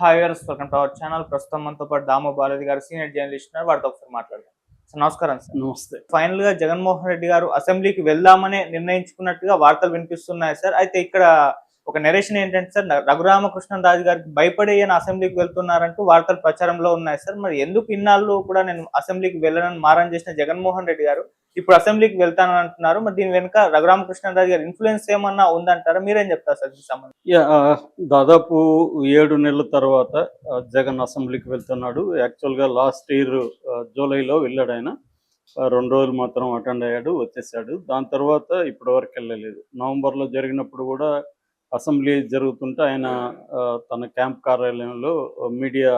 Hi గారు welcome to our channel. ప్రస్తుతం మనతో పాటు దామో బాలాజీ గారు సీనియర్ జర్నలిస్ట్ ఉన్నారు. వారితో ఒకసారి మాట్లాడదాం. సార్ నమస్కారం సార్. నమస్తే. ఫైనల్గా జగన్మోహన్ రెడ్డి గారు అసెంబ్లీకి వెళ్దామని నిర్ణయించుకున్నట్టుగా వార్తలు వినిపిస్తున్నాయి సార్. అయితే ఇక్కడ ఒక నెరేషన్ ఏంటంటే సార్ రఘురామకృష్ణరాజు గారికి భయపడి ఈయన అసెంబ్లీకి వెళ్తున్నారంటూ వార్తలు ప్రచారంలో ఉన్నాయి సార్. మరి ఎందుకు ఇన్నాళ్ళు కూడా నేను అసెంబ్లీకి వెళ్ళనని మారం చేసిన జగన్మోహన్ రెడ్డి గారు ఇప్పుడు అసెంబ్లీకి వెళ్తానని అంటున్నారు. మరి దీని వెనుక రఘురామకృష్ణరాజు గారి ఇన్ఫ్లుయెన్స్ ఏమన్నా ఉందంటారా? మీరేం చెప్తారు సార్ దీనికి సంబంధించి? దాదాపు ఏడు నెలల తర్వాత జగన్ అసెంబ్లీకి వెళ్తున్నాడు. యాక్చువల్గా లాస్ట్ ఇయర్ జూలైలో వెళ్ళాడు ఆయన. రెండు రోజులు మాత్రం అటెండ్ అయ్యాడు వచ్చేసాడు. దాని తర్వాత ఇప్పటి వరకు వెళ్ళలేదు. నవంబర్లో జరిగినప్పుడు కూడా అసెంబ్లీ జరుగుతుంటే ఆయన తన క్యాంప్ కార్యాలయంలో మీడియా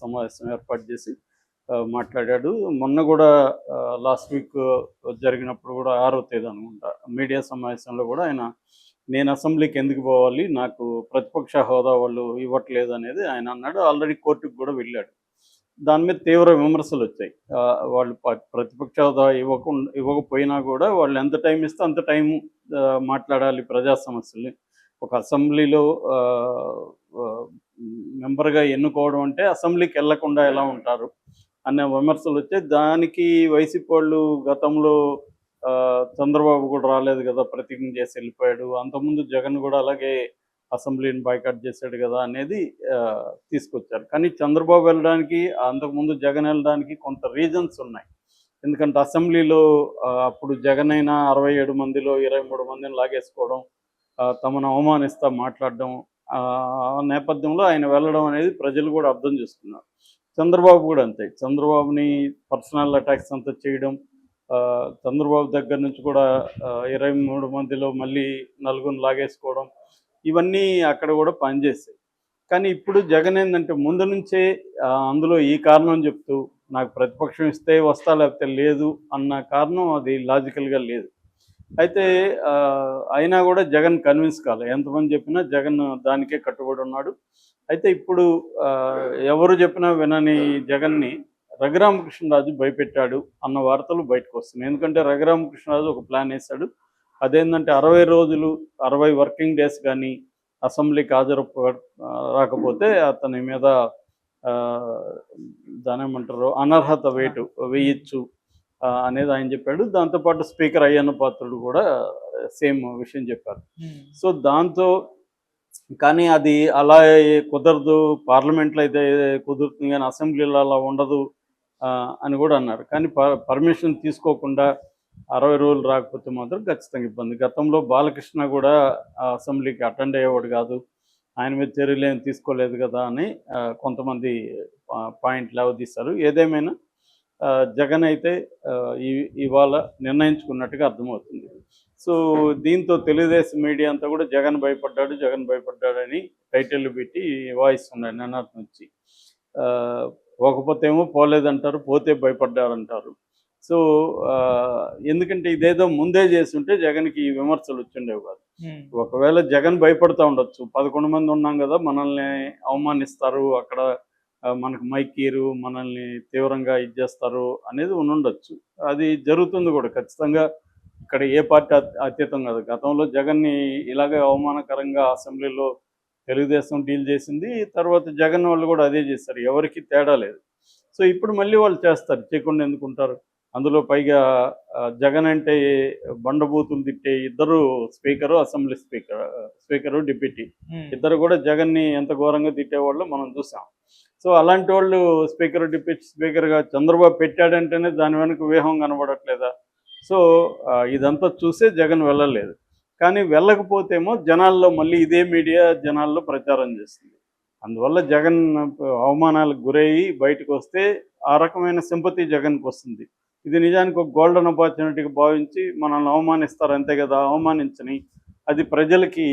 సమావేశం ఏర్పాటు చేసి మాట్లాడాడు. మొన్న కూడా లాస్ట్ వీక్ జరిగినప్పుడు కూడా ఆరో తేదీ అనుకుంటా మీడియా సమావేశంలో కూడా ఆయన నేను అసెంబ్లీకి ఎందుకు పోవాలి? నాకు ప్రతిపక్ష హోదా వాళ్ళు ఇవ్వట్లేదు అనేది ఆయన అన్నాడు. ఆల్రెడీ కోర్టుకు కూడా వెళ్ళాడు. దాని మీద తీవ్ర విమర్శలు వచ్చాయి. ఆ, వాళ్ళు ప్రతిపక్ష హోదా ఇవ్వకుండా ఇవ్వకపోయినా కూడా వాళ్ళు ఎంత టైం ఇస్తే అంత టైం మాట్లాడాలి ప్రజా సమస్యల్ని. ఒక అసెంబ్లీలో ఆ, మెంబర్గా ఎన్నుకోవడం అంటే అసెంబ్లీకి వెళ్ళకుండా ఎలా ఉంటారు? అనే విమర్శలు వచ్చాయి. దానికి వైసీపీ వాళ్ళు గతంలో ఆ, చంద్రబాబు కూడా రాలేదు కదా ప్రతిజ్ఞ చేసి వెళ్ళిపోయాడు. అంతకుముందు జగన్ కూడా అలాగే అసెంబ్లీని బైకాట్ చేశాడు కదా అనేది ఆ, తీసుకొచ్చారు. కానీ చంద్రబాబు వెళ్ళడానికి అంతకుముందు జగన్ వెళ్ళడానికి కొంత రీజన్స్ ఉన్నాయి. ఎందుకంటే అసెంబ్లీలో అప్పుడు జగన్ అయినా అరవై ఏడు మందిలో ఇరవై మూడు మందిని లాగేసుకోవడం తమను అవమానిస్తా మాట్లాడడం ఆ నేపథ్యంలో ఆయన వెళ్ళడం అనేది ప్రజలు కూడా అర్థం చేసుకున్నారు. చంద్రబాబు కూడా అంతే. చంద్రబాబుని పర్సనల్ అటాక్స్ అంతా చేయడం చంద్రబాబు దగ్గర నుంచి కూడా ఇరవై మూడు మందిలో మళ్ళీ నలుగురిని లాగేసుకోవడం ఇవన్నీ అక్కడ కూడా పనిచేసాయి కానీ ఇప్పుడు జగన్ ఏంటంటే ముందు నుంచే అందులో ఈ కారణం చెప్తూ నాకు ప్రతిపక్షం ఇస్తే వస్తా లేకపోతే లేదు అన్న కారణం అది లాజికల్గా లేదు. అయితే అయినా కూడా జగన్ కన్విన్స్ కాలే. ఎంతమంది చెప్పినా జగన్ దానికే కట్టుబడి ఉన్నాడు. అయితే ఇప్పుడు ఆ, ఎవరు చెప్పినా వినని జగన్ని రఘురామకృష్ణరాజు భయపెట్టాడు అన్న వార్తలు బయటకు వస్తున్నాయి. ఎందుకంటే రఘురామకృష్ణరాజు ఒక ప్లాన్ వేశాడు. అదేంటంటే అరవై రోజులు అరవై వర్కింగ్ డేస్ కానీ అసెంబ్లీకి హాజరు రాకపోతే అతని మీద ఆ, ఏమంటారు అనర్హత వేటు వేయచ్చు అనేది ఆయన చెప్పాడు. దాంతోపాటు స్పీకర్ అయ్యన్న పాత్రుడు కూడా సేమ్ విషయం చెప్పారు. సో దాంతో కానీ అది అలా కుదరదు పార్లమెంట్లో అయితే కుదురుతుంది కానీ అసెంబ్లీలో అలా ఉండదు అని కూడా అన్నారు. కానీ పర్మిషన్ తీసుకోకుండా అరవై రోజులు రాకపోతే మాత్రం ఖచ్చితంగా ఇబ్బంది. గతంలో బాలకృష్ణ కూడా అసెంబ్లీకి అటెండ్ అయ్యేవాడు కాదు. ఆయన మీద చర్యలు ఏం తీసుకోలేదు కదా అని కొంతమంది పాయింట్లు అవదీశారు ఏదేమైనా జగన్ అయితే ఇవాళ నిర్ణయించుకున్నట్టుగా అర్థమవుతుంది. సో దీంతో తెలుగుదేశం మీడియా అంతా కూడా జగన్ భయపడ్డాడు జగన్ భయపడ్డాడని టైటిల్ పెట్టి వాయిస్ ఉన్నాయి నిన్నటి నుంచి. ఆ, పోకపోతే ఏమో పోలేదంటారు పోతే భయపడ్డారంటారు. సో ఎందుకంటే ఇదేదో ముందే చేస్తుంటే జగన్కి ఈ విమర్శలు వచ్చిండేవి కాదు. ఒకవేళ జగన్ భయపడతా ఉండొచ్చు పదకొండు మంది ఉన్నాం కదా మనల్ని అవమానిస్తారు అక్కడ మనకు మైకీరు మనల్ని తీవ్రంగా ఇది చేస్తారు అనేది ఉండొచ్చు. అది జరుగుతుంది కూడా. ఖచ్చితంగా ఇక్కడ ఏ పార్టీ అత్- అతీతం కాదు. గతంలో జగన్ని ఇలాగే అవమానకరంగా అసెంబ్లీలో తెలుగుదేశం డీల్ చేసింది. తర్వాత జగన్ వాళ్ళు కూడా అదే చేస్తారు ఎవరికి తేడా లేదు. సో ఇప్పుడు మళ్ళీ వాళ్ళు చేస్తారు. చేయకుండా ఎందుకుంటారు అందులో పైగా జగన్ అంటే బండబూతులు తిట్టే ఇద్దరు speaker assembly speaker speaker deputy. ఇద్దరు కూడా జగన్ని ఎంత ఘోరంగా తిట్టేవాళ్ళు మనం చూసాం. సో అలాంటి వాళ్ళు స్పీకర్ డిప్యూటీ స్పీకర్గా చంద్రబాబు పెట్టాడంటేనే దాని వెనుక వ్యూహం కనబడట్లేదా? సో ఇదంతా చూసే జగన్ వెళ్ళలేదు. కానీ వెళ్ళకపోతేమో జనాల్లో మళ్ళీ ఇదే మీడియా జనాల్లో ప్రచారం చేస్తుంది. అందువల్ల జగన్ అవమానాలకు గురయ్యి బయటకు వస్తే ఆ రకమైన సింపతి జగన్కి వస్తుంది. ఇది నిజానికి ఒక గోల్డెన్ ఆపర్చునిటీగా భావించి మనల్ని అవమానిస్తారు అంతే కదా అవమానించని అది ప్రజలకి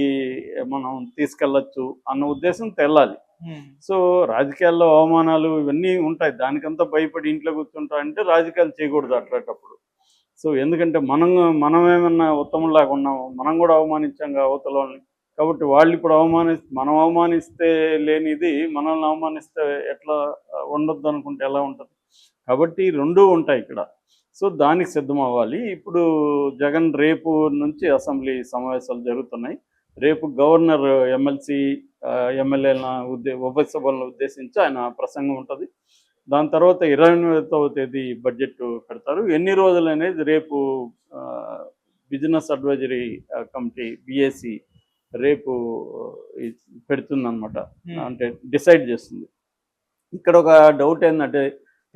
మనం తీసుకెళ్ళచ్చు అన్న ఉద్దేశం తెల్లాలి. సో రాజకీయాల్లో అవమానాలు ఇవన్నీ ఉంటాయి. దానికంతా భయపడి ఇంట్లో కూర్చుంటా అంటే రాజకీయాలు చేయకూడదు అట్లాంటప్పుడు. సో ఎందుకంటే మనం మనం ఏమన్నా ఉత్తమంలాగా ఉన్నాము మనం కూడా అవమానించాం కదా అవతల వాళ్ళని కాబట్టి వాళ్ళు ఇప్పుడు అవమాని మనం అవమానిస్తే లేనిది మనల్ని అవమానిస్తే ఎట్లా ఉండొద్దు అనుకుంటే ఎలా ఉంటుంది? కాబట్టి రెండూ ఉంటాయి ఇక్కడ. సో దానికి సిద్ధం అవ్వాలి ఇప్పుడు జగన్ రేపు నుంచి అసెంబ్లీ సమావేశాలు జరుగుతున్నాయి. రేపు గవర్నర్ ఎమ్మెల్సీ ఎమ్మెల్యేల ఉద్దే ఉభయ సభలను ఉద్దేశించి ఆయన ప్రసంగం ఉంటుంది. దాని తర్వాత ఇరవై ఎనిమిదవ తేదీ బడ్జెట్ పెడతారు. ఎన్ని రోజులు అనేది రేపు బిజినెస్ అడ్వైజరీ కమిటీ బిఎస్సి రేపు పెడుతుంది అనమాట అంటే డిసైడ్ చేస్తుంది. ఇక్కడ ఒక డౌట్ ఏంటంటే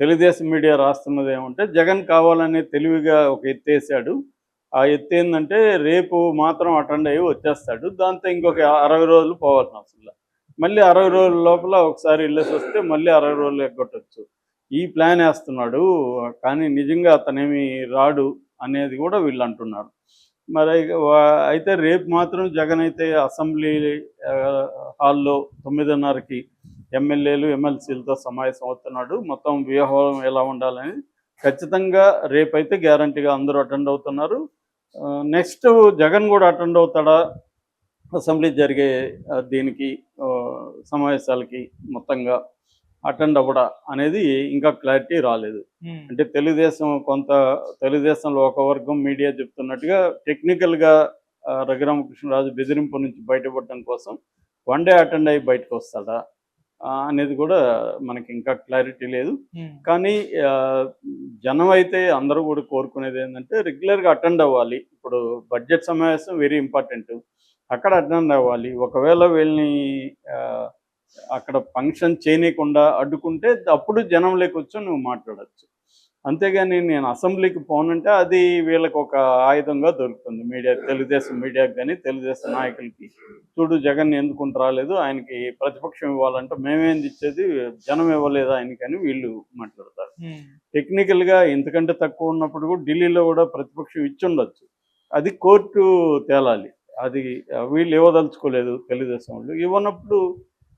తెలుగుదేశం మీడియా రాస్తున్నది ఏమంటే జగన్ కావాలనే తెలివిగా ఒక ఎత్తేసాడు ఆ ఎత్తు ఏంటంటే రేపు మాత్రం అటెండ్ అయ్యి వచ్చేస్తాడు. దాంతో ఇంకొక అరవై రోజులు పోవాల్సిన అవసరం మళ్ళీ అరవై రోజుల లోపల ఒకసారి వెళ్ళేసి వస్తే మళ్ళీ అరవై రోజులు ఎగ్గొట్టచ్చు. ఈ ప్లాన్ వేస్తున్నాడు. కానీ నిజంగా అతనేమి రాడు అనేది కూడా వీళ్ళు అంటున్నారు. మరి అయితే రేపు మాత్రం జగన్ అయితే అసెంబ్లీ హాల్లో తొమ్మిదిన్నరకి ఎమ్మెల్యేలు ఎమ్మెల్సీలతో సమావేశం అవుతున్నాడు. మొత్తం వ్యూహం ఎలా ఉండాలని ఖచ్చితంగా రేపైతే గ్యారంటీగా అందరూ అటెండ్ అవుతున్నారు. నెక్స్ట్ జగన్ కూడా అటెండ్ అవుతాడా? అసెంబ్లీ జరిగే దీనికి సమావేశాలకి మొత్తంగా అటెండ్ అవ్వడా అనేది ఇంకా క్లారిటీ రాలేదు. ఉమ్, అంటే తెలుగుదేశం కొంత తెలుగుదేశంలో ఒక వర్గం మీడియా చెప్తున్నట్టుగా టెక్నికల్గా రఘురామకృష్ణరాజు బెదిరింపు నుంచి బయటపడడం కోసం వన్ డే అటెండ్ అయ్యి బయటకు వస్తాడా? అనేది కూడా మనకి ఇంకా క్లారిటీ లేదు. కానీ జనం అయితే అందరూ కూడా కోరుకునేది ఏంటంటే రెగ్యులర్గా అటెండ్ అవ్వాలి. ఇప్పుడు బడ్జెట్ సమావేశం వెరీ ఇంపార్టెంట్ అక్కడ అటెండ్ అవ్వాలి. ఒకవేళ వీళ్ళని అక్కడ ఫంక్షన్ చేయనీయకుండా అడ్డుకుంటే అప్పుడు జనం లేకొచ్చు నువ్వు మాట్లాడచ్చు. అంతేగాని నేను అసెంబ్లీకి పోనంటే అది వీళ్ళకి ఒక ఆయుధంగా దొరుకుతుంది. మీడియా తెలుగుదేశం మీడియాకి కానీ తెలుగుదేశం నాయకులకి. చూడు జగన్ ఎందుకుంటూ రాలేదు ఆయనకి ప్రతిపక్షం ఇవ్వాలంటే మేమేంది ఇచ్చేది? జనం ఇవ్వలేదు ఆయనకని వీళ్ళు మాట్లాడతారు. టెక్నికల్గా ఇంతకంటే తక్కువ ఉన్నప్పుడు కూడా ఢిల్లీలో కూడా ప్రతిపక్షం ఇచ్చి ఉండొచ్చు. అది కోర్టు తేలాలి. అది వీళ్ళు ఇవ్వదలుచుకోలేదు తెలుగుదేశం వాళ్ళు. ఇవ్వనప్పుడు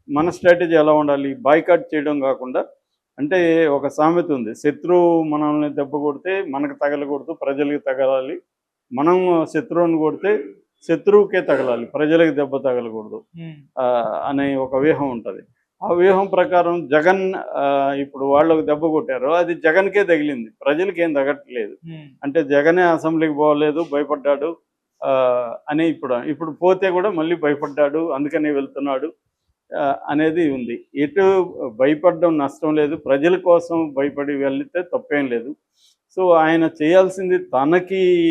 మన స్ట్రాటజీ ఎలా ఉండాలి? బాయ్కాట్ చేయడం కాకుండా అంటే ఒక సామెత ఉంది. శత్రువు మనల్ని దెబ్బ కొడితే మనకు తగలకూడదు ప్రజలకి తగలాలి. మనం శత్రువుని కొడితే శత్రువుకే తగలాలి ప్రజలకు దెబ్బ తగలకూడదు. అనే ఒక వ్యూహం ఉంటుంది. ఆ వ్యూహం ప్రకారం జగన్ ఆ, ఇప్పుడు వాళ్ళకు దెబ్బ కొట్టారు. అది జగన్కే తగిలింది. ప్రజలకి ఏం తగట్లేదు అంటే జగనే అసెంబ్లీకి పోలేదు భయపడ్డాడు. ఆ, అని ఇప్పుడు ఇప్పుడు పోతే కూడా మళ్ళీ భయపడ్డాడు. అందుకని వెళ్తున్నాడు. అనేది ఉంది. ఎటు భయపడడం నష్టం లేదు. ప్రజల కోసం భయపడి వెళితే తప్పేం లేదు. సో ఆయన చేయాల్సింది తనకి